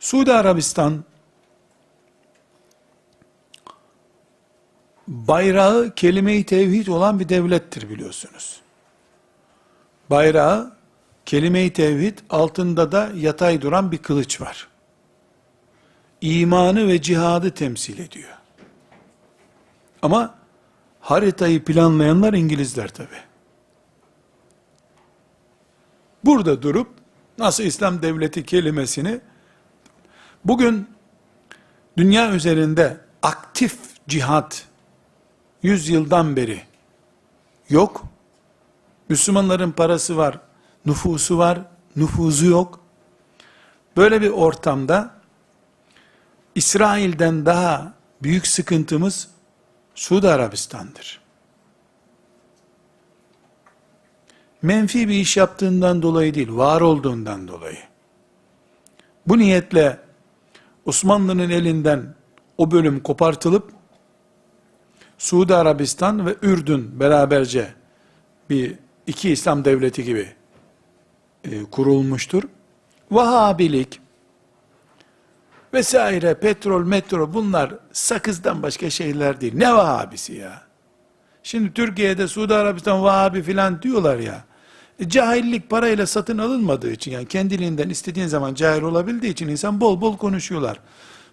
Suudi Arabistan bayrağı kelime-i tevhid olan bir devlettir biliyorsunuz. Bayrağı kelime-i tevhid altında da yatay duran bir kılıç var. İmanı ve cihadı temsil ediyor. Ama haritayı planlayanlar İngilizler tabi. Burada durup nasıl İslam devleti kelimesini bugün dünya üzerinde aktif cihat 100 yıldan beri yok. Müslümanların parası var, nüfusu var, nüfuzu yok. Böyle bir ortamda İsrail'den daha büyük sıkıntımız Suudi Arabistan'dır. Menfi bir iş yaptığından dolayı değil, var olduğundan dolayı. Bu niyetle Osmanlı'nın elinden o bölüm kopartılıp Suudi Arabistan ve Ürdün beraberce bir iki İslam devleti gibi e, kurulmuştur. Vahabilik vesaire petrol metro bunlar sakızdan başka şeyler değil. Ne Vahabisi ya? Şimdi Türkiye'de Suudi Arabistan Vahabi filan diyorlar ya. Cahillik parayla satın alınmadığı için yani kendiliğinden istediğin zaman cahil olabildiği için insan bol bol konuşuyorlar.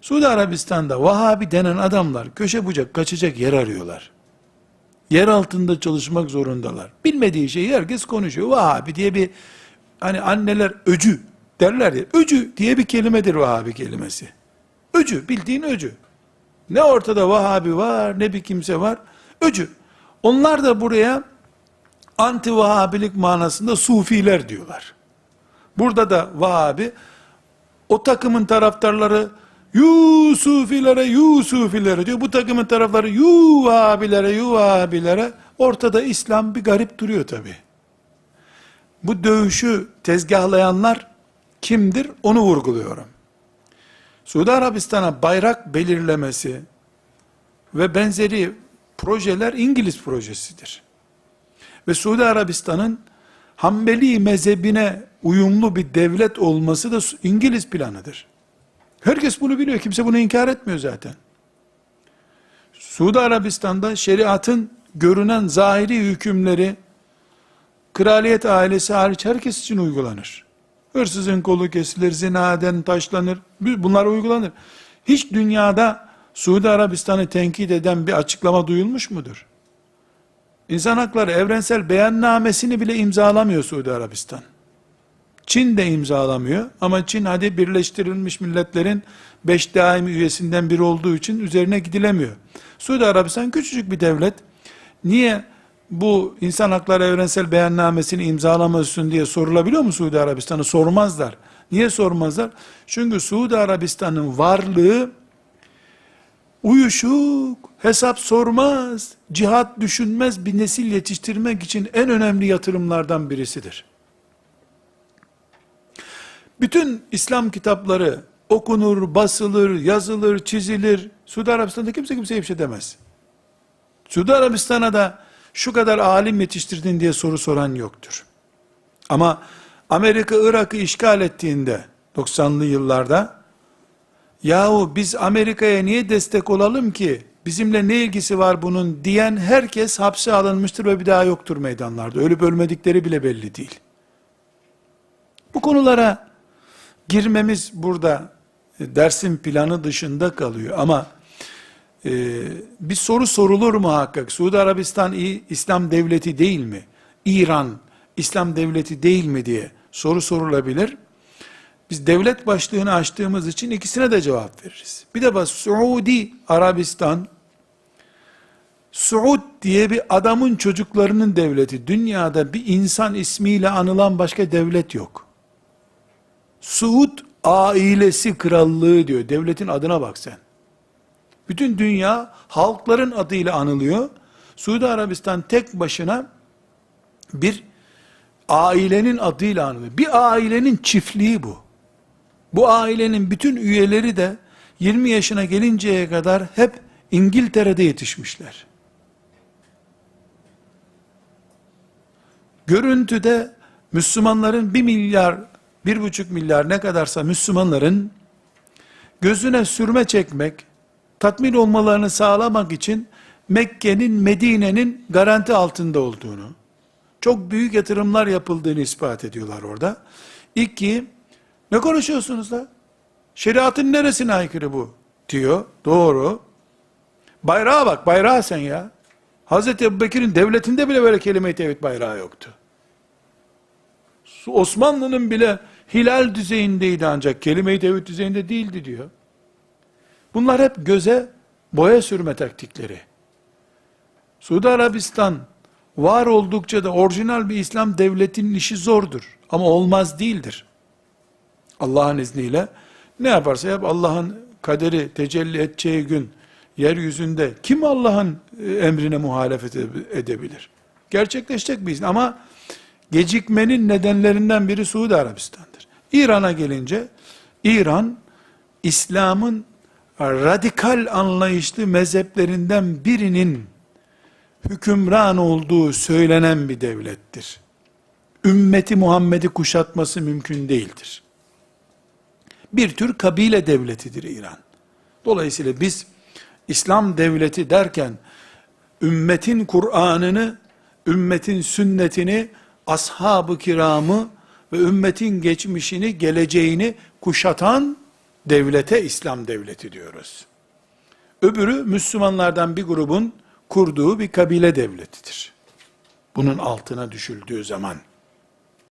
Suudi Arabistan'da Vahabi denen adamlar köşe bucak kaçacak yer arıyorlar. Yer altında çalışmak zorundalar. Bilmediği şeyi herkes konuşuyor. Vahabi diye bir hani anneler öcü derler ya. Öcü diye bir kelimedir Vahabi kelimesi. Öcü bildiğin öcü. Ne ortada Vahabi var ne bir kimse var. Öcü. Onlar da buraya anti Vahabilik manasında Sufiler diyorlar. Burada da Vahabi o takımın taraftarları Yusufilere, Yusufilere diyor. Bu takımın tarafları Yuvabilere, Yuvabilere. Ortada İslam bir garip duruyor tabi. Bu dövüşü tezgahlayanlar kimdir? Onu vurguluyorum. Suudi Arabistan'a bayrak belirlemesi ve benzeri projeler İngiliz projesidir. Ve Suudi Arabistan'ın Hanbeli mezhebine uyumlu bir devlet olması da İngiliz planıdır. Herkes bunu biliyor. Kimse bunu inkar etmiyor zaten. Suudi Arabistan'da şeriatın görünen zahiri hükümleri kraliyet ailesi hariç herkes için uygulanır. Hırsızın kolu kesilir, zinaden taşlanır. Bunlar uygulanır. Hiç dünyada Suudi Arabistan'ı tenkit eden bir açıklama duyulmuş mudur? İnsan hakları evrensel beyannamesini bile imzalamıyor Suudi Arabistan. Çin de imzalamıyor ama Çin hadi birleştirilmiş milletlerin beş daimi üyesinden biri olduğu için üzerine gidilemiyor. Suudi Arabistan küçücük bir devlet. Niye bu insan hakları evrensel beyannamesini imzalamıyorsun diye sorulabiliyor mu Suudi Arabistan'ı? Sormazlar. Niye sormazlar? Çünkü Suudi Arabistan'ın varlığı uyuşuk, hesap sormaz, cihat düşünmez bir nesil yetiştirmek için en önemli yatırımlardan birisidir. Bütün İslam kitapları okunur, basılır, yazılır, çizilir. Suudi Arabistan'da kimse kimseye bir şey demez. Suudi Arabistan'a da şu kadar alim yetiştirdin diye soru soran yoktur. Ama Amerika Irak'ı işgal ettiğinde 90'lı yıllarda yahu biz Amerika'ya niye destek olalım ki bizimle ne ilgisi var bunun diyen herkes hapse alınmıştır ve bir daha yoktur meydanlarda. Ölüp ölmedikleri bile belli değil. Bu konulara girmemiz burada e, dersin planı dışında kalıyor ama e, bir soru sorulur muhakkak. Suudi Arabistan İslam devleti değil mi? İran İslam devleti değil mi diye soru sorulabilir. Biz devlet başlığını açtığımız için ikisine de cevap veririz. Bir de bak Suudi Arabistan Suud diye bir adamın çocuklarının devleti. Dünyada bir insan ismiyle anılan başka devlet yok. Suud ailesi krallığı diyor. Devletin adına bak sen. Bütün dünya halkların adıyla anılıyor. Suudi Arabistan tek başına bir ailenin adıyla anılıyor. Bir ailenin çiftliği bu. Bu ailenin bütün üyeleri de 20 yaşına gelinceye kadar hep İngiltere'de yetişmişler. Görüntüde Müslümanların 1 milyar bir buçuk milyar ne kadarsa Müslümanların gözüne sürme çekmek, tatmin olmalarını sağlamak için Mekke'nin, Medine'nin garanti altında olduğunu, çok büyük yatırımlar yapıldığını ispat ediyorlar orada. İki, ne konuşuyorsunuz da? Şeriatın neresine aykırı bu? Diyor. Doğru. Bayrağa bak, bayrağa sen ya. Hazreti Ebubekir'in devletinde bile böyle kelime-i tevhid bayrağı yoktu. Osmanlı'nın bile hilal düzeyindeydi ancak kelime-i tevhid düzeyinde değildi diyor. Bunlar hep göze boya sürme taktikleri. Suudi Arabistan var oldukça da orijinal bir İslam devletinin işi zordur. Ama olmaz değildir. Allah'ın izniyle ne yaparsa yap Allah'ın kaderi tecelli edeceği gün yeryüzünde kim Allah'ın e, emrine muhalefet edebilir? Gerçekleşecek bir izin ama gecikmenin nedenlerinden biri Suudi Arabistan'dır. İran'a gelince İran İslam'ın radikal anlayışlı mezheplerinden birinin hükümran olduğu söylenen bir devlettir. Ümmeti Muhammed'i kuşatması mümkün değildir. Bir tür kabile devletidir İran. Dolayısıyla biz İslam devleti derken ümmetin Kur'an'ını, ümmetin sünnetini, ashab-ı kiramı ve ümmetin geçmişini, geleceğini kuşatan devlete İslam devleti diyoruz. Öbürü Müslümanlardan bir grubun kurduğu bir kabile devletidir. Bunun altına düşüldüğü zaman